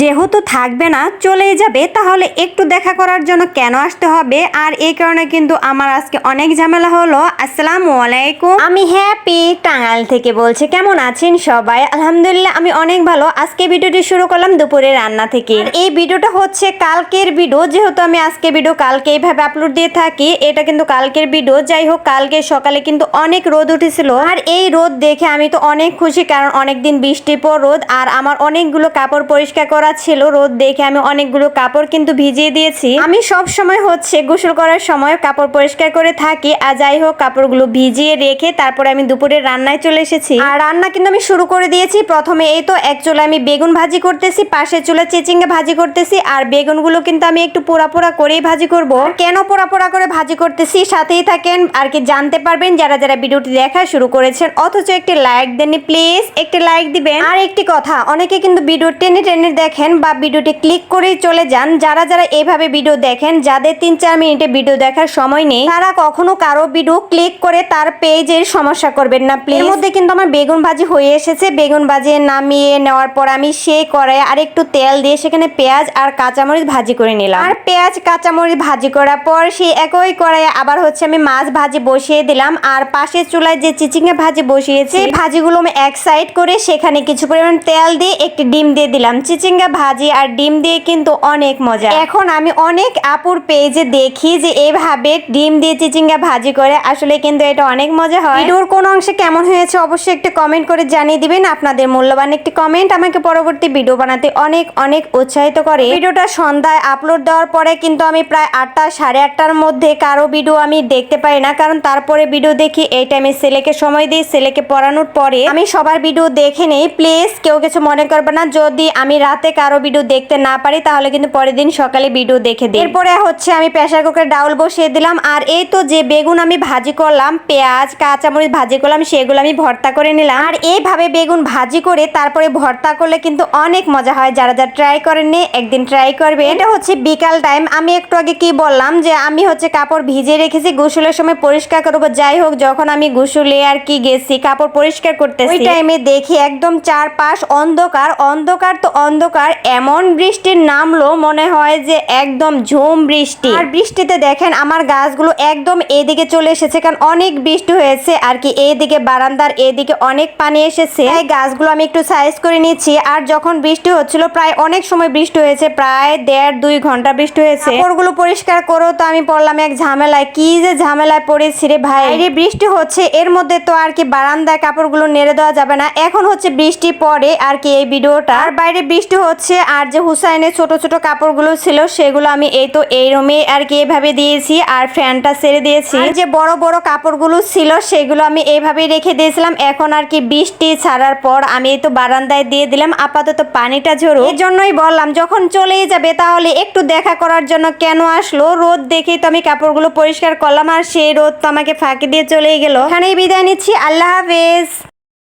যেহেতু থাকবে না, চলেই যাবে, তাহলে একটু দেখা করার জন্য কেন আসতে হবে? আর এই কারণে কিন্তু আমার আজকে অনেক ঝামেলা হলো। আসসালামু আলাইকুম। আমি হ্যাপি টাঙ্গাইল থেকে বলছি, কেমন আছেন সবাই? আলহামদুলিল্লাহ, আমি অনেক ভালো। আজকে ভিডিওটি শুরু করলাম দুপুরে রান্না থেকে। এই ভিডিওটা হচ্ছে কালকের ভিডিও। যেহেতু আমি আজকে ভিডিও কালকে এইভাবে আপলোড দিয়ে থাকি, এটা কিন্তু কালকের ভিডিও। যাই হোক, কালকে সকালে কিন্তু অনেক রোদ উঠেছিল। আর এই রোদ দেখে আমি তো অনেক খুশি, কারণ অনেকদিন বৃষ্টির পর রোদ। আর আমার অনেকগুলো কাপড় পরিষ্কার করা ছিল রোদ দেখে আমি অনেকগুলো কাপড় কিন্তু ভিজিয়ে দিয়েছি। আমি সব সময় হচ্ছে গোসল করার সময় কাপড় পরিষ্কার করে থাকি। আর যাই হোক, কাপড়গুলো ভিজিয়ে রেখে তারপরে আমি দুপুরে রান্নায় চলে এসেছি। আর রান্না কিন্তু আমি শুরু করে দিয়েছি। প্রথমে এই তো এক চুলা আমি বেগুন ভাজি করতেছি, পাশের চুলা চিচিঙ্গা ভাজি করতেছি। আর বেগুনগুলো কিন্তু আমি একটু পোড়া পোড়া করেই ভাজি করব। কেন পোড়া পোড়া করে ভাজি করতেছি সাথেই থাকেন আর কি জানতে পারবেন যারা যারা ভিডিওটি দেখা শুরু করেছেন। অথচ একটি লাইক দেননি, প্লিজ একটি লাইক দিবেন। আর একটি কথা, অনেকে কিন্তু ভিডিও টেনে টেনে দেখেন বা ভিডিওটি ক্লিক করেই চলে যান। যারা যারা এইভাবে ভিডিও দেখেন, যাদের তিন চার মিনিটে ভিডিও দেখার সময় নেই, তারা কখনো কারও ভিডিও ক্লিক করে তার পেজের সমস্যা করবেন না প্লিজ এর মধ্যে কিন্তু আমার বেগুন ভাজি হয়ে এসেছে। বেগুন ভাজি নামিয়ে নেওয়ার পর আমি সেই কড়াই আর একটু তেল দিয়ে সেখানে পেঁয়াজ আর কাঁচামরিচ ভাজি করে নিলাম। আর পেঁয়াজ, কাঁচামরিচ ভাজি করার পর সেই একই কড়াইয়ে আবার হচ্ছে আমি মাছ ভাজি বসিয়ে দিলাম। আর পাশের চুলায় যে চিচিঙ্গা ভাজি বসিয়েছি ভাজিগুলো আমি এক সাইড করে সেখানে কিছু পরিমাণ তেল দিয়ে একটি ডিম দিয়ে দিলাম। চিচিঙ্গা ভাজি আর ডিম দিয়ে কিন্তু অনেক মজা। এখন আমি অনেক আপুর পেজে দেখি যে এইভাবে ডিম দিয়ে চিচিঙ্গা ভাজি করে। আসলে কিন্তু এটা অনেক মজা হয়। ভিডিওর কোন অংশে কেমন হয়েছে অবশ্যই একটি কমেন্ট করে জানিয়ে দিবেন। আপনাদের মূল্যবান একটি কমেন্ট আমাকে পরবর্তী ভিডিও বানাতে অনেক অনেক উৎসাহিত করে। ভিডিওটা সন্ধ্যায় আপলোড দেওয়ার পরে কিন্তু আমি প্রায় আটটা, সাড়ে আটটার মধ্যে কারও ভিডিও আমি দেখতে পাই না। কারণ তারপরে ভিডিও দেখি, এই টাইমে ছেলেকে সময় দিই, ছেলেকে পড়ানোর পরে আমি সবার ভিডিও দেখে নেই। প্লিজ কেউ কিছু মনে করবে না। যদি আমি রাতে কারও ভিডিও দেখতে না পারি, তাহলে কিন্তু পরের দিন সকালে ভিডিও দেখে দিই। এরপরে হচ্ছে আমি প্রেসার কুকারে ডাউল বসিয়ে দিলাম, আর এই তো যে বেগুন আমি ভাজি করলাম, পেঁয়াজ, কাঁচামরিচ ভাজি করলাম, সেগুলো আমি ভর্তা করে নিলাম। আর এইভাবে বেগুন ভাজি করে তারপরে ভর্তা করলে কিন্তু অনেক মজা হয়, যারা যারা ট্রাই করেননি, একদিন ট্রাই করবে। এটা হচ্ছে বিকাল টাইম আমি একটু আগে কি বললাম যে আমি হচ্ছে কাপড় ভিজে রেখেছি, গোসলের সময় পরিষ্কার করব। যাই হোক, যখন আমি গোসলে আর কি গেছি, কাপড় পরিষ্কার করতে টাইমে দেখি একদম চারপাশ অন্ধকার। অন্ধকার তো অন্ধকার এমন বৃষ্টির নামলো মনে হয় যে একদম ঝুম বৃষ্টি। আর বৃষ্টিতে দেখেন আমার গাছগুলো একদম এদিকে চলে এসেছে, কারণ অনেক বৃষ্টি হয়েছে আর কি এইদিকে বারান্দার এদিকে অনেক পানি এসেছে। তাই গাছগুলো আমি একটু সাইজ করে নিচ্ছি। আর যখন বৃষ্টি হচ্ছিল, প্রায় অনেক সময় বৃষ্টি হয়েছে, প্রায় দেড় দুই ঘণ্টা বৃষ্টি হয়েছে। কাপড়গুলো পরিষ্কার করো তো, আমি পড়লাম এক ঝামেলায়। কি যে ঝামেলায় পড়েছি রে ভাই। এই বৃষ্টি হচ্ছে, এর মধ্যে তো আর কি বারান্দায় কাপড়গুলো নেড়ে দেওয়া যাবে না। এখন হচ্ছে বৃষ্টি পরে আর কি এই ভিডিওটা। আর বাইরে বৃষ্টি হচ্ছে আর যে হুসাইনের ছোট ছোট কাপড়গুলো ছিল, সেগুলো আমি এই তো এই রুমে আর কি এভাবে দিয়েছি আর ফ্যানটা ছেড়ে দিয়েছি। যে বড় বড় কাপড়গুলো ছিল, সেগুলো আমি এইভাবে রেখে দিয়েছিলাম। এখন আর কি বৃষ্টি ছাড়ার পর আমি এই তো বারান্দায় দিয়ে দিলাম। আপাতত পানিটা ঝরো। এই জন্যই বললাম, যখন চলেই যাবে তাহলে একটু দেখা করার জন্য কেন আসলো? রোদ দেখেই তো আমি কাপড়গুলো পরিষ্কার করলাম, আর সেই রোদ তো আমাকে ফাঁকি দিয়ে চলেই গেল। এখানেই বিদায় নিচ্ছি। আল্লাহ হাফেজ।